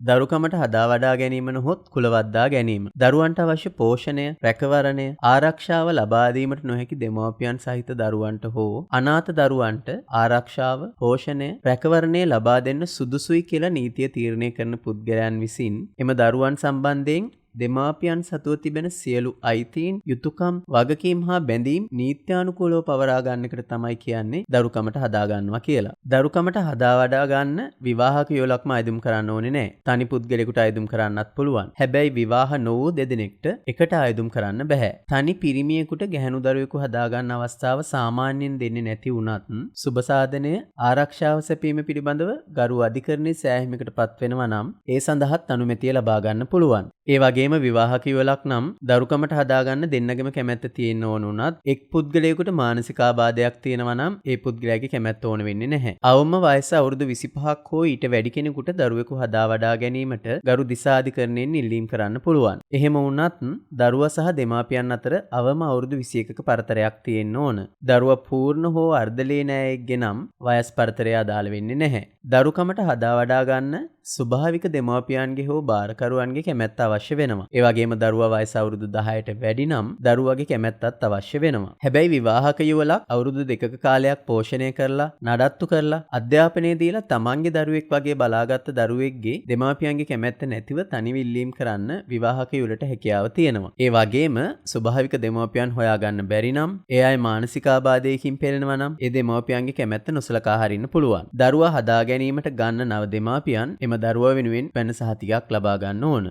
දරුකමට හදා වඩා ගැනීම නොහොත් කුලවද්දා ගැනීම. දරුවන්ට අවශ්‍ය පෝෂණය, රැකවරණය, ආරක්ෂාව ලබා දීමට නොහැකි දෙමව්පියන් සහිත දරුවන්ට හෝ අනාථ දරුවන්ට ආරක්ෂාව, පෝෂණය, රැකවරණය ලබා දෙන්න සුදුසුයි කියලා නීතිය තීරණය කරන පුද්ගලයන් විසින් එම දරුවන් සම්බන්ධයෙන් දෙමාපියන් සතුව තිබෙන සියලු අයිතීන් යුතුකම් වගකීම් හා බැඳීම් නීත්‍යානුකූලව පවරා ගන්නකට තමයි කියන්නේ දරුකමට හදාගන්නවා කියලා. දරුකමට හදා වඩා ගන්න විවාහක යොලක්ම අයදුම් කරන්න ඕනේ නෑ. තනි පුද්ගලෙකුට අයදුම් කරන්නත් පුළුවන්. හැබැයි විවාහ නොවූ දෙදෙනෙක්ට එකට අයදුම් කරන්න බෑ. තනි පිරිමියෙකුට ගැහැණු දරුවෙකු හදාගන්න අවස්ථාව සාමාන්‍යයෙන් දෙන්නේ නැති වුණත් සුබ සාධනය ආරක්ෂාව සැපීම පිළිබඳව ගරු අධිකරණයේ සෑහීමකට පත් වෙනවා නම් ඒ සඳහාත් අනුමැතිය ලබා ගන්න පුළුවන්. ඒ වගේම විවාහක ඉවලක් නම් දරුකමට හදාගන්න දෙන්නගෙම කැමැත්ත තියෙන්න ඕන උනත් එක් පුද්ගලයෙකුට මානසික ආබාධයක් තියෙනවා නම් ඒ පුද්ගලයාගේ කැමැත්ත ඕන වෙන්නේ නැහැ. අවම වයස අවුරුදු 25ක් හෝ ඊට වැඩි කෙනෙකුට දරුවෙකු හදා වඩා ගැනීමට ගරු දිසාධිකරණයෙන් ඉල්ලීම් කරන්න පුළුවන්. එහෙම වුණත් දරුවා සහ දෙමාපියන් අතර අවම අවුරුදු 21ක පරතරයක් තියෙන්න ඕන. දරුවා පූර්ණ හෝ අර්ධලේනෑයෙක්ගේ නම් වයස් පරතරය අදාළ වෙන්නේ නැහැ. දරුකමට හදා වඩා ගන්න ස්වභාවික දෙමාපියන්ගේ හෝ භාරකරුවන්ගේ කැමැත්ත අවශ්‍ය වෙනවා. ඒ වගේම දරුවා වයස අවුරුදු 10ට වැඩි නම් දරුවගේ කැමැත්තත් අවශ්‍ය වෙනවා. හැබැයි විවාහක යුවලක් අවුරුදු දෙකක කාලයක් පෝෂණය කරලා නඩත්තු කරලා අධ්‍යාපනය දීලා තමන්ගේ දරුවෙක් වගේ බලාගත්ත දරුවෙක්ගේ දෙමාපියන්ගේ කැමැත්ත නැතිව තනිවිල්ලීම් කරන්න විවාහක යුලට හැකියාව තියෙනවා. ඒ වගේම ස්වභාවික දෙමාපියන් හොයාගන්න බැරි නම් ඒ අය මානසිකාබාධයකින් පෙළෙනවා නම් ඒ දෙමාපියන්ගේ කැමැත්ත නොසලකා හරින්න පුළුවන්. දරුවා හදා ගැනීමට ගන්න නව දෙමාපියන් එම දරුවා වෙනුවෙන් පැන සහතිකයක් ලබා ගන්න ඕන.